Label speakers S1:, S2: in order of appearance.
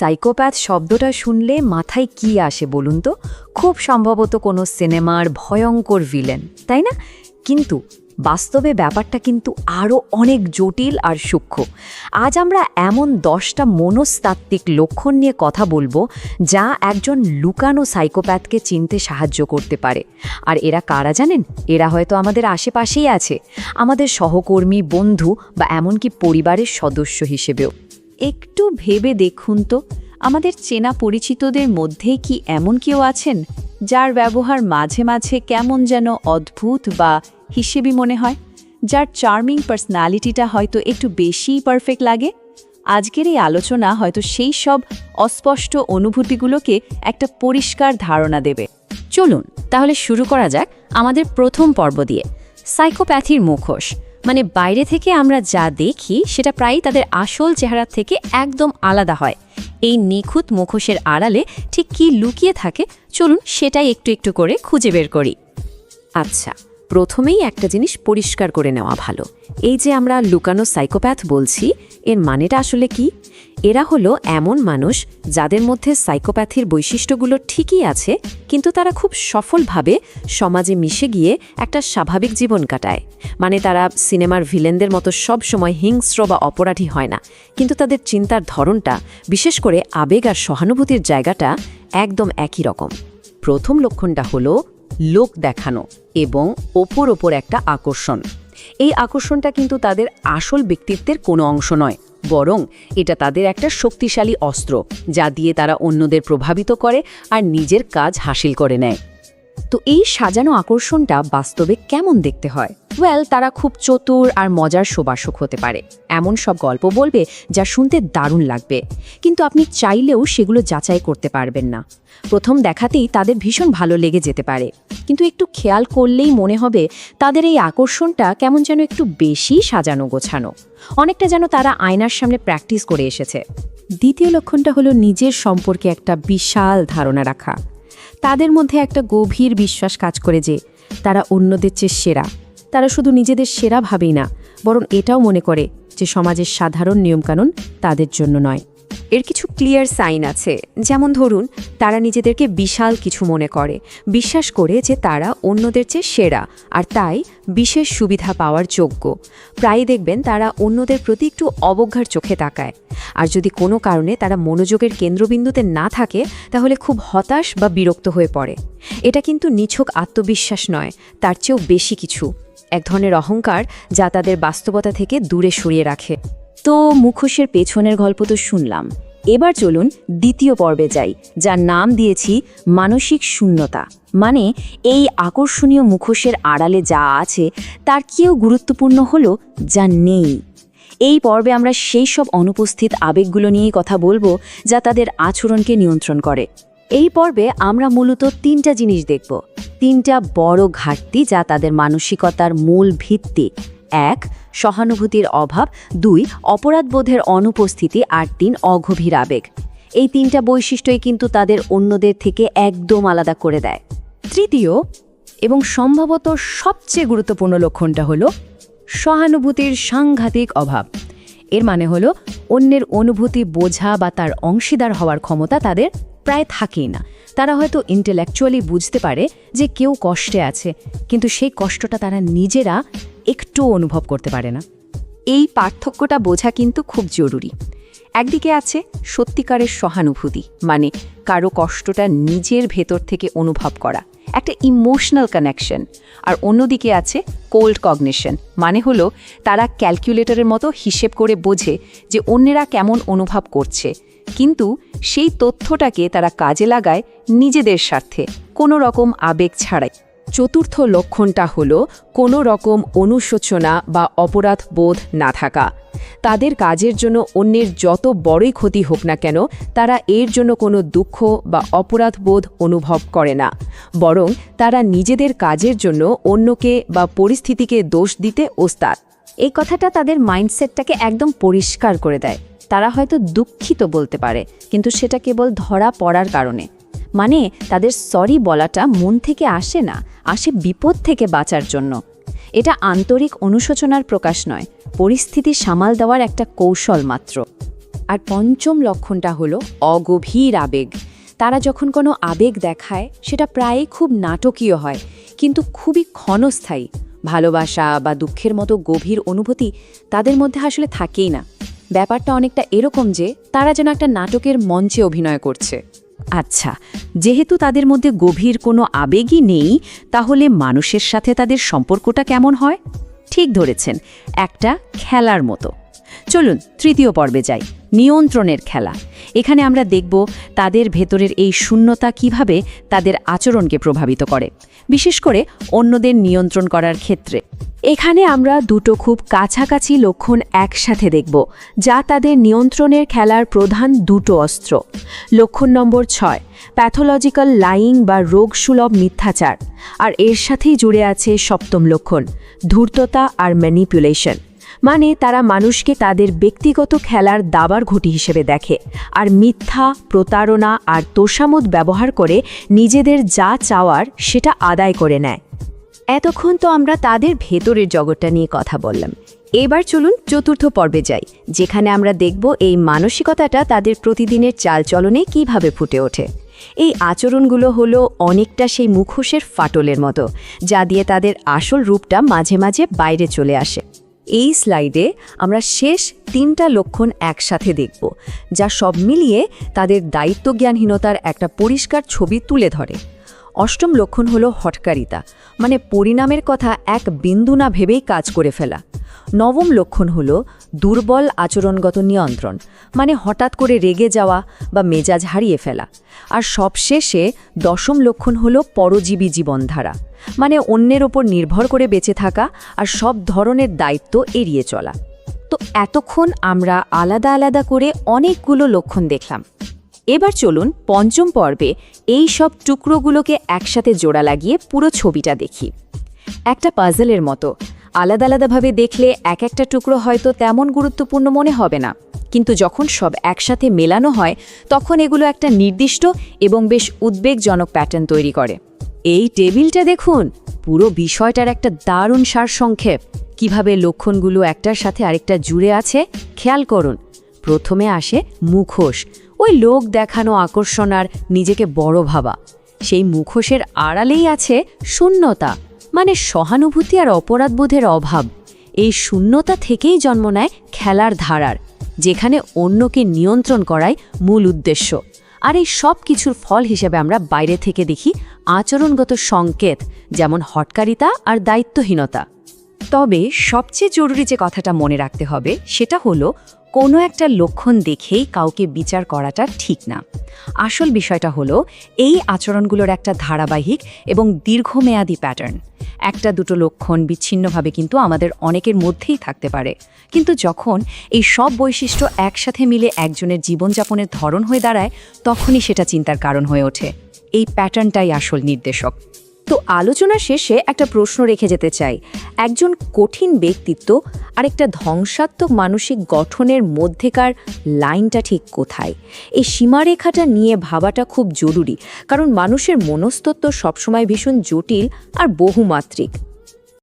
S1: Psychopath শব্দটা শুনলে মাথায় কি আসে বলুন তো? খুব সম্ভবত কোনো সিনেমার ভয়ঙ্কর ভিলেন, তাই না? কিন্তু বাস্তবে ব্যাপারটা কিন্তু আরও অনেক জটিল আর সূক্ষ্ম। আজ আমরা এমন দশটা মনস্তাত্ত্বিক লক্ষণ নিয়ে কথা বলব যা একজন লুকানো সাইকোপ্যাথকে চিনতে সাহায্য করতে পারে। আর এরা কারা জানেন? এরা হয়তো আমাদের আশেপাশেই আছে। আমাদের সহকর্মী, বন্ধু বা এমনকি পরিবারের সদস্য হিসেবেও।
S2: একটু ভেবে দেখুন তো, আমাদের চেনা পরিচিতদের মধ্যে কি এমন কেউ আছেন, যার ব্যবহার মাঝে মাঝে কেমন যেন অদ্ভুত বা হিসেবি মনে হয়, যার চার্মিং পার্সোনালিটিটা হয়তো একটু বেশিই পারফেক্ট লাগে? আজকের এই আলোচনা হয়তো সেই সব অস্পষ্ট অনুভূতিগুলোকে একটা পরিষ্কার ধারণা দেবে।
S1: চলুন, তাহলে শুরু করা যাক আমাদের প্রথম পর্ব দিয়ে সাইকোপ্যাথির মুখোশ। মানে বাইরে থেকে আমরা যা দেখি, সেটা প্রায়ই তাদের আসল চেহারা থেকে একদম আলাদা হয়। এই নিখুঁত মুখোশের আড়ালে ঠিক কি লুকিয়ে থাকে, চলুন সেটাই একটু একটু করে খুঁজে বের করি। আচ্ছা প্রথমেই একটা জিনিস পরিষ্কার করে নেওয়া ভালো। এই যে আমরা লুকানো সাইকোপ্যাথ বলছি, এর মানেটা আসলে কি? এরা হলো এমন মানুষ যাদের মধ্যে সাইকোপ্যাথির বৈশিষ্ট্যগুলো ঠিকই আছে, কিন্তু তারা খুব সফলভাবে সমাজে মিশে গিয়ে একটা স্বাভাবিক জীবন কাটায়। মানে তারা সিনেমার ভিলেনদের মতো সব সময় হিংস্র বা অপরাধী হয় না। কিন্তু তাদের চিন্তার ধরনটা, বিশেষ করে আবেগ আর সহানুভূতির জায়গাটা একদম একই রকম। প্রথম লক্ষণটা হলো লোক দেখানো এবং ওপর ওপর একটা আকর্ষণ। এই আকর্ষণটা কিন্তু তাদের আসল ব্যক্তিত্বের কোনো অংশ নয়, বরং এটা তাদের একটা শক্তিশালী অস্ত্র, যা দিয়ে তারা অন্যদের প্রভাবিত করে আর নিজের কাজ হাসিল করে নেয়। তো এই সাজানো আকর্ষণটা বাস্তবে কেমন দেখতে হয়? ওয়েল তারা খুব চতুর আর মজার শোবাসক হতে পারে। এমন সব গল্প বলবে যা শুনতে দারুণ লাগবে। কিন্তু আপনি চাইলেও সেগুলো যাচাই করতে পারবেন না। প্রথম দেখাতেই তাদের ভীষণ ভালো লেগে যেতে পারে। কিন্তু একটু খেয়াল করলেই মনে হবে তাদের এই আকর্ষণটা কেমন যেন একটু বেশি সাজানো গোছানো। অনেকটা যেন তারা আয়নার সামনে প্র্যাকটিস করে এসেছে। দ্বিতীয় লক্ষণটা হলো নিজের সম্পর্কে একটা বিশাল ধারণা রাখা। তাদের মধ্যে একটা গভীর বিশ্বাস কাজ করে যে তারা অন্যদের চেয়ে সেরা। তারা শুধু নিজেদের সেরা ভাবেই না, বরং এটাও মনে করে যে সমাজের সাধারণ নিয়মকানুন তাদের জন্য নয়। এর কিছু ক্লিয়ার সাইন আছে। যেমন ধরুন, তারা নিজেদেরকে বিশাল কিছু মনে করে। বিশ্বাস করে যে তারা অন্যদের চেয়ে সেরা, আর তাই বিশেষ সুবিধা পাওয়ার যোগ্য। প্রায়ই দেখবেন তারা অন্যদের প্রতি একটু অবজ্ঞার চোখে তাকায়। আর যদি কোনো কারণে তারা মনোযোগের কেন্দ্রবিন্দুতে না থাকে, তাহলে খুব হতাশ বা বিরক্ত হয়ে পড়ে। এটা কিন্তু নিছক আত্মবিশ্বাস নয়, তার চেয়েও বেশি কিছু। এক ধরনের অহংকার যা তাদের বাস্তবতা থেকে দূরে সরিয়ে রাখে। তো মুখোশের পেছনের গল্প তো শুনলাম। এবার চলুন দ্বিতীয় পর্বে যাই, যার নাম দিয়েছি মানসিক শূন্যতা। মানে এই আকর্ষণীয় মুখোশের আড়ালে যা আছে, তার কেউ গুরুত্বপূর্ণ হলো যা নেই। এই পর্বে আমরা সেই সব অনুপস্থিত আবেগগুলো নিয়েই কথা বলব, যা তাদের আচরণকে নিয়ন্ত্রণ করে। এই পর্বে আমরা মূলত তিনটা জিনিস দেখব। তিনটা বড় ঘাটতি যা তাদের মানসিকতার মূল ভিত্তি এক, সহানুভূতির অভাব, দুই, অপরাধবোধের অনুপস্থিতি, আর তিন, অগভীর আবেগ। এই তিনটা বৈশিষ্ট্যই কিন্তু তাদের অন্যদের থেকে একদম আলাদা করে দেয়। তৃতীয় এবং সম্ভবত সবচেয়ে গুরুত্বপূর্ণ লক্ষণটা হলো সহানুভূতির সাংঘাতিক অভাব। এর মানে হলো অন্যের অনুভূতি বোঝা বা তার অংশীদার হওয়ার ক্ষমতা তাদের প্রায় থাকেই না। তারা হয়তো ইন্টেলেকচুয়ালি বুঝতে পারে যে কেউ কষ্টে আছে, কিন্তু সেই কষ্টটা তারা নিজেরা একটু অনুভব করতে পারে না। এই পার্থক্যটা বোঝা কিন্তু খুব জরুরি। একদিকে আছে সত্যিকারের সহানুভূতি মানে কারও কষ্টটা নিজের ভেতর থেকে অনুভব করা, একটা ইমোশনাল কানেকশন আর অন্যদিকে আছে কোল্ড কগনিশন মানে হলো তারা ক্যালকুলেটরের মতো হিসেব করে বোঝে যে অন্যেরা কেমন অনুভব করছে। কিন্তু সেই তথ্যটাকে তারা কাজে লাগায় নিজেদের স্বার্থে, কোনো রকম আবেগ ছাড়াই। চতুর্থ লক্ষণটা হলো কোনো রকম অনুশোচনা বা অপরাধ বোধ না থাকা। তাদের কাজের জন্য অন্যের যত বড়ই ক্ষতি হোক না কেন, তারা এর জন্য কোনো দুঃখ বা অপরাধ বোধ অনুভব করে না। বরং তারা নিজেদের কাজের জন্য অন্যকে বা পরিস্থিতিকে দোষ দিতে ওস্তাদ। এই কথাটা তাদের মাইন্ডসেটটাকে একদম পরিষ্কার করে দেয়। তারা হয়তো দুঃখিত বলতে পারে, কিন্তু সেটা কেবল ধরা পড়ার কারণে। মানে তাদের সরি বলাটা মন থেকে আসে না, আসে বিপদ থেকে বাঁচার জন্য। এটা আন্তরিক অনুশোচনার প্রকাশ নয়, পরিস্থিতি সামাল দেওয়ার একটা কৌশল মাত্র। আর পঞ্চম লক্ষণটা হলো অগভীর আবেগ। তারা যখন কোনো আবেগ দেখায়, সেটা প্রায়ই খুব নাটকীয় হয়, কিন্তু খুবই ক্ষণস্থায়ী। ভালোবাসা বা দুঃখের মতো গভীর অনুভূতি তাদের মধ্যে আসলে থাকেই না। ব্যাপারটা অনেকটা এরকম যে, তারা যেন একটা নাটকের মঞ্চে অভিনয় করছে। আচ্ছা যেহেতু তাদের মধ্যে গভীর কোনো আবেগই নেই, তাহলে মানুষের সাথে তাদের সম্পর্কটা কেমন হয়? ঠিক ধরেছেন, একটা খেলার মতো। চলুন, তৃতীয় পর্বে যাই, নিয়ন্ত্রণের খেলা। এখানে আমরা দেখব তাদের ভেতরের এই শূন্যতা কীভাবে তাদের আচরণকে প্রভাবিত করে, বিশেষ করে অন্যদের নিয়ন্ত্রণ করার ক্ষেত্রে। এখানে আমরা দুটো খুব কাছাকাছি লক্ষণ একসাথে দেখব, যা তাদের নিয়ন্ত্রণের খেলার প্রধান দুটো অস্ত্র। লক্ষণ নম্বর ছয়, প্যাথোলজিক্যাল লাইং বা রোগসুলভ মিথ্যাচার, আর এর সাথেই জুড়ে আছে সপ্তম লক্ষণ, ধূর্ততা আর ম্যানিপুলেশন। মানে তারা মানুষকে তাদের ব্যক্তিগত খেলার দাবার ঘটি হিসেবে দেখে, আর মিথ্যা, প্রতারণা আর তোষামত ব্যবহার করে নিজেদের যা চাওয়ার সেটা আদায় করে নেয়। এতক্ষণ তো আমরা তাদের ভেতরের জগৎটা নিয়ে কথা বললাম। এবার চলুন চতুর্থ পর্বে যাই, যেখানে আমরা দেখব এই মানসিকতাটা তাদের প্রতিদিনের চালচলনে কীভাবে ফুটে ওঠে। এই আচরণগুলো হলো অনেকটা সেই মুখোশের ফাটলের মতো, যা দিয়ে তাদের আসল রূপটা মাঝে মাঝে বাইরে চলে আসে। এই স্লাইডে আমরা শেষ তিনটা লক্ষণ একসাথে দেখব, যা সব মিলিয়ে তাদের দায়িত্বজ্ঞানহীনতার একটা পরিষ্কার ছবি তুলে ধরে। অষ্টম লক্ষণ হলো হটকারিতা মানে পরিণামের কথা এক বিন্দু না ভেবেই কাজ করে ফেলা। নবম লক্ষণ হলো দুর্বল আচরণগত নিয়ন্ত্রণ মানে হঠাৎ করে রেগে যাওয়া বা মেজাজ হারিয়ে ফেলা। আর সবশেষে দশম লক্ষণ হলো পরজীবী জীবনধারা মানে অন্যের ওপর নির্ভর করে বেঁচে থাকা আর সব ধরনের দায়িত্ব এড়িয়ে চলা। তো এতক্ষণ আমরা আলাদা আলাদা করে অনেকগুলো লক্ষণ দেখলাম। এবার চলুন পঞ্চম পর্বে এই সব টুকরোগুলোকে একসাথে জোড়া লাগিয়ে পুরো ছবিটা দেখি। একটা পাজলের মতো। আলাদা আলাদাভাবে দেখলে এক একটা টুকরো হয়তো তেমন গুরুত্বপূর্ণ মনে হবে না। কিন্তু যখন সব একসাথে মেলানো হয়, তখন এগুলো একটা নির্দিষ্ট এবং বেশ উদ্বেগজনক প্যাটার্ন তৈরি করে। এই টেবিলটা দেখুন, পুরো বিষয়টার একটা দারুণ সারসংক্ষেপ। কীভাবে লক্ষণগুলো একটার সাথে আরেকটা জুড়ে আছে, খেয়াল করুন। প্রথমে আসে মুখোশ। ওই লোক দেখানো আকর্ষণ আর নিজেকে বড় ভাবা। সেই মুখোশের আড়ালেই আছে শূন্যতা মানে সহানুভূতি আর অপরাধবোধের অভাব। এই শূন্যতা থেকেই জন্ম নেয় খেলার ধারার, যেখানে অন্যকে নিয়ন্ত্রণ করাই মূল উদ্দেশ্য। আর এই সব কিছুর ফল হিসেবে আমরা বাইরে থেকে দেখি আচরণগত সংকেত, যেমন হটকারিতা আর দায়িত্বহীনতা। তবে সবচেয়ে জরুরি যে কথাটা মনে রাখতে হবে, সেটা হলো কোনো একটা লক্ষণ দেখেই কাউকে বিচার করাটা ঠিক না। আসল বিষয়টা হলো, এই আচরণগুলোর একটা ধারাবাহিক এবং দীর্ঘমেয়াদী প্যাটার্ন একটা দুটো লক্ষণ বিচ্ছিন্নভাবে কিন্তু আমাদের অনেকের মধ্যেই থাকতে পারে। কিন্তু যখন এই সব বৈশিষ্ট্য একসাথে মিলে একজনের জীবনযাপনের ধরন হয়ে দাঁড়ায়, তখনই সেটা চিন্তার কারণ হয়ে ওঠে। এই প্যাটার্নটাই আসল নির্দেশক। তো আলোচনা শেষে একটা প্রশ্ন রেখে যেতে চাই। একজন কঠিন ব্যক্তিত্ব আর একটা ধ্বংসাত্মক মানসিক গঠনের মধ্যেকার লাইনটা ঠিক কোথায়? এই সীমারেখাটা নিয়ে ভাবাটা খুব জরুরি, কারণ মানুষের মনস্তত্ব সবসময় ভীষণ জটিল আর বহুমাত্রিক।